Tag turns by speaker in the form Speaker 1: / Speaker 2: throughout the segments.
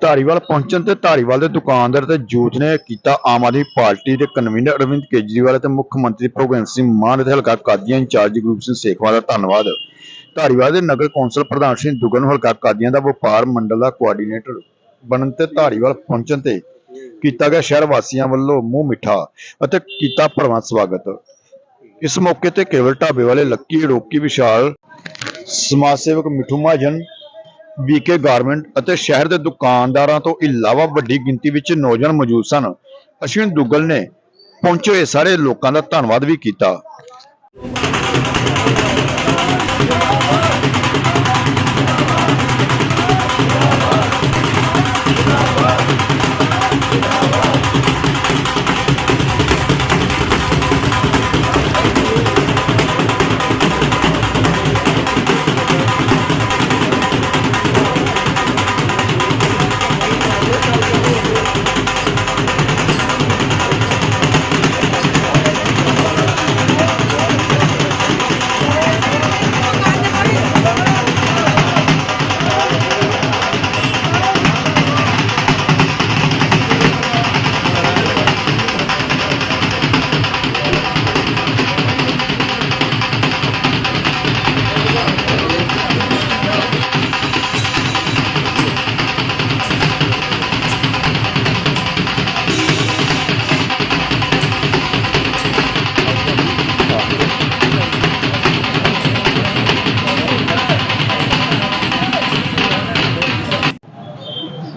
Speaker 1: ਧਾਰੀਵਾਲ ਪਹੁੰਚਣ ਤੇ ਧਾਰੀਵਾਲ ਦੇ ਦੁਕਾਨਦਾਰ ਤੇ ਯੂਥ ਨੇ ਕੀਤਾ ਆਮ ਆਦਮੀ ਪਾਰਟੀ ਦੇ ਕਨਵੀਨਰ ਅਰਵਿੰਦ ਕੇਜਰੀਵਾਲ ਅਤੇ ਮੁੱਖ ਮੰਤਰੀ ਭਗਵੰਤ ਸਿੰਘ ਮਾਨ ਅਤੇ ਹਲਕਾ ਕਾਦੀਆਂ ਇੰਚਾਰਜ ਗਰੁੱਪ ਸਿੰਘ ਸੇਖਵਾਲ ਦਾ ਧੰਨਵਾਦ। ਧਾਰੀਵਾਲ ਦੇ ਨਗਰ ਕੌਂਸਲ ਪ੍ਰਧਾਨ ਸਿੰਘ ਦੁਗਨ ਹਲਕਾ ਕਾਦੀਆਂ ਦਾ ਵਪਾਰ ਮੰਡਲ ਦਾ ਕੋਆਰਡੀਨੇਟਰ ਬਣਨ ਤੇ ਧਾਰੀਵਾਲ ਪਹੁੰਚਣ ਤੇ ਕੀਤਾ ਗਿਆ ਸ਼ਹਿਰ ਵਾਸੀਆਂ ਵੱਲੋਂ ਮੂੰਹ ਮਿੱਠਾ ਅਤੇ ਕੀਤਾ ਭਰਵਾਂ ਸਵਾਗਤ। ਇਸ ਮੌਕੇ ਤੇ ਕੇਵਲ ਢਾਬੇ ਵਾਲੇ ਲੱਕੀ ਰੋਕੀ ਵਿਸ਼ਾਲ ਸਮਾਜ ਸੇਵਕ ਮਿੱਠੂ ਮਹਾਜਨ ਵੀਕੇ ਗਾਰਮੈਂਟ ਅਤੇ ਸ਼ਹਿਰ ਦੇ ਦੁਕਾਨਦਾਰਾਂ ਤੋਂ ਇਲਾਵਾ ਵੱਡੀ ਗਿਣਤੀ ਵਿੱਚ ਨੌਜਵਾਨ ਮੌਜੂਦ ਸਨ। ਅਸ਼ਵਿਨ ਦੁੱਗਲ ਨੇ ਪਹੁੰਚੇ ਹੋਏ ਸਾਰੇ ਲੋਕਾਂ ਦਾ ਧੰਨਵਾਦ ਵੀ ਕੀਤਾ।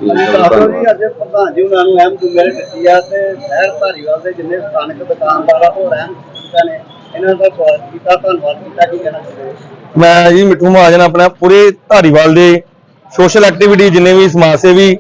Speaker 2: ਦੱਸੋ ਜੀ ਅੱਜ ਪ੍ਰਧਾਨ ਜੀ ਉਹਨਾਂ ਨੂੰ ਅਹਿਮ ਜ਼ਿੰਮੇਵਾਰੀ ਦਿੱਤੀ ਆ ਤੇ ਸ਼ਹਿਰ ਧਾਰੀਵਾਲ ਦੇ ਜਿੰਨੇ ਸਥਾਨਕ ਦੁਕਾਨਦਾਰ ਆ ਉਹ ਰਹਿਣ ਕੀਤਾ ਨੇ ਇਹਨਾਂ ਦਾ ਸਵਾਗਤ ਕੀਤਾ ਧੰਨਵਾਦ ਕੀਤਾ ਕੀ ਕਹਿਣਾ ਚਾਹੁੰਦੇ ਹੋ?
Speaker 3: ਮੈਂ ਜੀ ਮਿੱਠੂ ਮਹਾਜਨ ਆਪਣਾ ਪੂਰੇ ਧਾਰੀਵਾਲ ਦੇ ਸੋਸ਼ਲ ਐਕਟੀਵਿਟੀ ਜਿੰਨੇ ਵੀ ਸਮਾਜ ਸੇਵੀ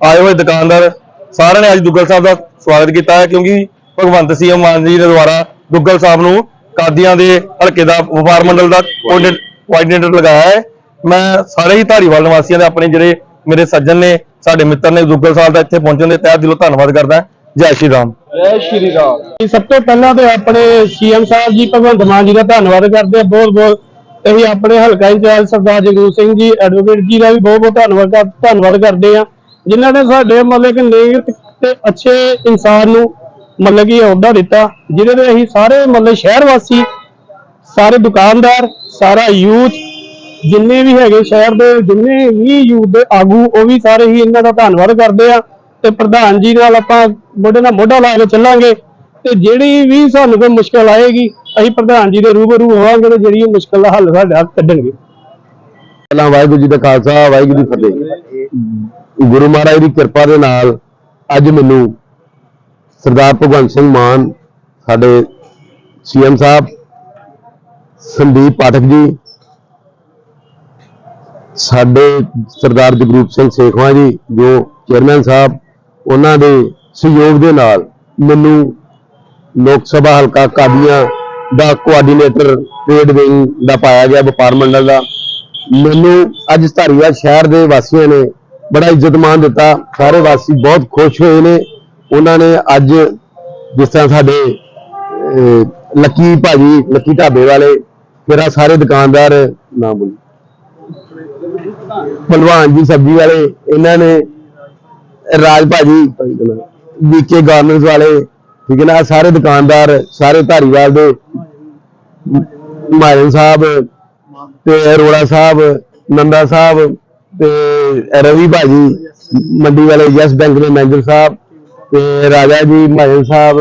Speaker 3: ਆਏ ਹੋਏ ਦੁਕਾਨਦਾਰ ਸਾਰਿਆਂ ਨੇ ਅੱਜ ਦੁੱਗਲ ਸਾਹਿਬ ਦਾ ਸਵਾਗਤ ਕੀਤਾ ਹੈ ਕਿਉਂਕਿ ਭਗਵੰਤ ਸਿੰਘ ਮਾਨ ਜੀ ਦੇ ਦੁਆਰਾ ਦੁੱਗਲ ਸਾਹਿਬ ਨੂੰ ਕਾਦੀਆਂ ਦੇ ਹਲਕੇ ਦਾ ਵਪਾਰ ਮੰਡਲ ਦਾ ਕੋਆਰਡੀਨੇਟਰ ਲਗਾਇਆ ਹੈ ਮੈਂ ਸਾਰੇ ਹੀ ਧਾਰੀਵਾਲ ਨਿਵਾਸੀਆਂ ਦੇ ਆਪਣੇ ਜਿਹੜੇ ਮੇਰੇ ਸੱਜਣ ਨੇ ਸਾਡੇ ਮਿੱਤਰ ਨੇ ਦੁੱਗਲ ਸਾਹਿਬ ਦਾ ਇੱਥੇ ਪਹੁੰਚਣ ਦੇ ਤਹਿ ਦਿਲੋਂ ਧੰਨਵਾਦ ਕਰਦਾ ਜੈ ਸ਼੍ਰੀ ਰਾਮ।
Speaker 2: ਜੈ ਸ਼੍ਰੀ ਰਾਮ।
Speaker 4: ਸਭ ਤੋਂ ਪਹਿਲਾਂ ਤੇ ਆਪਣੇ ਸੀਐਮ ਸਾਹਿਬ ਜੀ ਭਗਵੰਤ ਮਾਨ ਜੀ ਦਾ ਧੰਨਵਾਦ ਕਰਦੇ ਆ ਬਹੁਤ ਬਹੁਤ। ਅਸੀਂ ਆਪਣੇ ਹਲਕਾ ਇੰਚਾਰਜ ਸਰਦਾਰ ਜਗਰੂਪ ਸਿੰਘ ਜੀ ਐਡਵੋਕੇਟ ਜੀ ਦਾ ਵੀ ਬਹੁਤ ਬਹੁਤ ਧੰਨਵਾਦ ਕਰ- ਧੰਨਵਾਦ ਕਰਦੇ ਆ ਜਿਨ੍ਹਾਂ ਨੇ ਸਾਡੇ ਮਤਲਬ ਕਿ ਨੇਕ ਤੇ ਅੱਛੇ ਇਨਸਾਨ ਨੂੰ ਮਤਲਬ ਕਿ ਅਹੁਦਾ ਦਿੱਤਾ ਜਿਹਦੇ ਤੇ ਅਸੀਂ ਸਾਰੇ ਮਤਲਬ ਸ਼ਹਿਰ ਵਾਸੀ ਸਾਰੇ ਦੁਕਾਨਦਾਰ ਸਾਰਾ ਯੂਥ ਜਿੰਨੇ ਵੀ ਹੈਗੇ ਸ਼ਹਿਰ ਦੇ, ਜਿੰਨੇ ਵੀ ਯੂਥ ਦੇ ਆਗੂ, ਉਹ ਵੀ ਸਾਰੇ ਹੀ ਇਹਨਾਂ ਦਾ ਧੰਨਵਾਦ ਕਰਦੇ ਆ ਤੇ ਪ੍ਰਧਾਨ ਜੀ ਨਾਲ ਆਪਾਂ ਮੋਢੇ ਨਾਲ ਮੋਢਾ ਲਾ ਕੇ ਚੱਲਾਂਗੇ ਤੇ ਜਿਹੜੀ ਵੀ ਸਾਨੂੰ ਕੋਈ ਮੁਸ਼ਕਲ ਆਏਗੀ, ਅਸੀਂ ਪ੍ਰਧਾਨ ਜੀ ਦੇ ਰੂਬਰੂ ਹੋਵਾਂਗੇ ਤੇ ਜਿਹੜੀ ਮੁਸ਼ਕਲ ਦਾ ਹੱਲ ਸਾਡਾ ਕੱਢਣਗੇ।
Speaker 3: ਪਹਿਲਾਂ ਵਾਹਿਗੁਰੂ ਜੀ ਦਾ ਖਾਲਸਾ, ਵਾਹਿਗੁਰੂ ਜੀ ਫਤਿਹ। ਗੁਰੂ ਮਹਾਰਾਜ ਦੀ ਕਿਰਪਾ ਦੇ ਨਾਲ ਅੱਜ ਮੈਨੂੰ ਸਰਦਾਰ ਭਗਵੰਤ ਸਿੰਘ ਮਾਨ, ਸਾਡੇ ਸੀਐਮ ਸਾਹਿਬ, ਸੰਦੀਪ ਪਾਠਕ ਜੀ ਸਾਡੇ ਸਰਦਾਰ ਜਗਰੂਪ ਸਿੰਘ ਸੇਖਵਾ ਜੀ, ਜੋ ਚੇਅਰਮੈਨ ਸਾਹਿਬ, ਉਹਨਾਂ ਦੇ ਸਹਿਯੋਗ ਦੇ ਨਾਲ ਮੈਨੂੰ ਲੋਕ ਸਭਾ ਹਲਕਾ ਕਾਦੀਆਂ ਦਾ ਕੋਆਰਡੀਨੇਟਰ ਟ੍ਰੇਡ ਵਿੰਗ ਦਾ ਪਾਇਆ ਗਿਆ, ਵਪਾਰ ਮੰਡਲ ਦਾ। ਮੈਨੂੰ ਅੱਜ ਧਾਰੀਵਾਲ ਸ਼ਹਿਰ ਦੇ ਵਾਸੀਆਂ ਨੇ ਬੜਾ ਇੱਜ਼ਤ ਮਾਨ ਦਿੱਤਾ। ਸਾਰੇ ਵਾਸੀ ਬਹੁਤ ਖੁਸ਼ ਹੋਏ ਨੇ। ਉਹਨਾਂ ਨੇ ਅੱਜ ਜਿਸ ਤਰ੍ਹਾਂ ਸਾਡੇ ਲੱਕੀ ਭਾਜੀ, ਲੱਕੀ ਢਾਬੇ ਵਾਲੇ, ਫਿਰ ਸਾਰੇ ਦੁਕਾਨਦਾਰ ਨਾ ਬੋਲੀ। ਭਲਵਾਨ ਜੀ ਸਬਜ਼ੀ ਵਾਲੇ, ਇਹਨਾਂ ਨੇ ਰਾਜ ਭਾਜੀ ਵੀਕੇ ਗਾਰਮੈਂਟਸ ਵਾਲੇ, ਠੀਕ ਹੈ ਨਾ, ਸਾਰੇ ਦੁਕਾਨਦਾਰ, ਸਾਰੇ ਧਾਰੀਵਾਲ ਦੇ ਮਾਇਨ ਸਾਹਿਬ ਤੇ ਅਰੋੜਾ ਸਾਹਿਬ, ਨੰਦਾ ਸਾਹਿਬ ਤੇ ਰਵੀ ਭਾਜੀ, ਮੰਡੀ ਵਾਲੇ, ਯੈਸ ਬੈਂਕ ਦੇ ਮੈਨੇਜਰ ਸਾਹਿਬ ਤੇ ਰਾਜਾ ਜੀ ਮਾਇਨ ਸਾਹਿਬ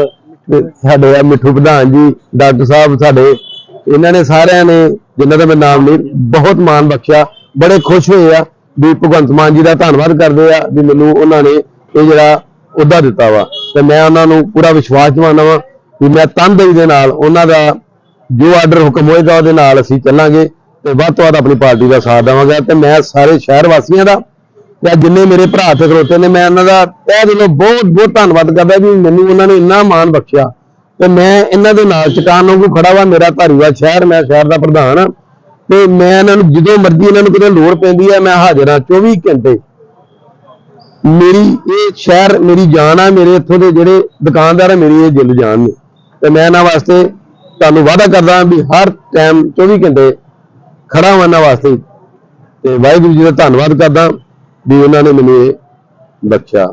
Speaker 3: ਤੇ ਸਾਡੇ ਆ ਮਿੱਠੂ ਪ੍ਰਧਾਨ ਜੀ, ਡਾਕਟਰ ਸਾਹਿਬ ਸਾਡੇ, ਇਹਨਾਂ ਨੇ ਸਾਰਿਆਂ ਨੇ, ਜਿਨ੍ਹਾਂ ਦਾ ਮੈਂ ਨਾਮ ਨਹੀਂ, ਬਹੁਤ ਮਾਣ ਬਖਸ਼ਿਆ। ਬੜੇ ਖੁਸ਼ ਹੋਏ ਆ ਵੀ ਭਗਵੰਤ ਮਾਨ ਜੀ ਦਾ ਧੰਨਵਾਦ ਕਰਦੇ ਆ ਵੀ ਮੈਨੂੰ ਉਹਨਾਂ ਨੇ ਇਹ ਜਿਹੜਾ ਉਹਦਾ ਦਿੱਤਾ ਵਾ। ਤੇ ਮੈਂ ਉਹਨਾਂ ਨੂੰ ਪੂਰਾ ਵਿਸ਼ਵਾਸ ਦਿਵਾਉਣਾ ਵਾ ਵੀ ਮੈਂ ਤਨਦੇਹੀ ਦੇ ਨਾਲ ਉਹਨਾਂ ਦਾ ਜੋ ਆਰਡਰ ਹੁਕਮ ਹੋਏਗਾ ਉਹਦੇ ਨਾਲ ਅਸੀਂ ਚੱਲਾਂਗੇ ਤੇ ਵੱਧ ਤੋਂ ਵੱਧ ਆਪਣੀ ਪਾਰਟੀ ਦਾ ਸਾਥ ਦੇਵਾਂਗੇ। ਤੇ ਮੈਂ ਸਾਰੇ ਸ਼ਹਿਰ ਵਾਸੀਆਂ ਦਾ ਜਾਂ ਜਿੰਨੇ ਮੇਰੇ ਭਰਾ ਤੇ ਖਲੋਤੇ ਨੇ, ਮੈਂ ਉਹਨਾਂ ਦਾ ਤਹਿ ਦਿਲੋਂ ਬਹੁਤ ਬਹੁਤ ਧੰਨਵਾਦ ਕਰਦਾ ਵੀ ਮੈਨੂੰ ਉਹਨਾਂ ਨੇ ਇੰਨਾ ਮਾਣ ਬਖਸ਼ਿਆ। ਤੇ ਮੈਂ ਇਹਨਾਂ ਦੇ ਨਾਲ ਚਟਾਨ ਵਾਂਗੂ ਖੜਾ ਵਾ। ਮੇਰਾ ਧਾਰੀਵਾਲ ਸ਼ਹਿਰ, ਮੈਂ ਸ਼ਹਿਰ ਦਾ ਪ੍ਰਧਾਨ ਹਾਂ ਤੇ ਮੈਂ ਇਹਨਾਂ ਨੂੰ ਜਦੋਂ ਮਰਜ਼ੀ ਇਹਨਾਂ ਨੂੰ ਕਿਤੇ ਲੋੜ ਪੈਂਦੀ ਹੈ ਮੈਂ ਹਾਜ਼ਰ ਹਾਂ 24 ਘੰਟੇ। ਮੇਰੀ ਇਹ ਸ਼ਹਿਰ, ਮੇਰੀ ਜਾਨ ਆ, ਮੇਰੇ ਇੱਥੋਂ ਦੇ ਜਿਹੜੇ ਦੁਕਾਨਦਾਰ ਆ, ਮੇਰੀ ਇਹ ਦਿਲ ਜਾਨ ਨੇ। ਤੇ ਮੈਂ ਇਹਨਾਂ ਵਾਸਤੇ ਤੁਹਾਨੂੰ ਵਾਅਦਾ ਕਰਦਾ ਵੀ ਹਰ ਟਾਈਮ 24 ਘੰਟੇ ਖੜਾ ਹਾਂ ਇਹਨਾਂ ਵਾਸਤੇ। ਤੇ ਵਾਹਿਗੁਰੂ ਜੀ ਦਾ ਧੰਨਵਾਦ ਕਰਦਾ ਵੀ ਉਹਨਾਂ ਨੇ ਮੈਨੂੰ ਇਹ ਬਖਸ਼ਿਆ।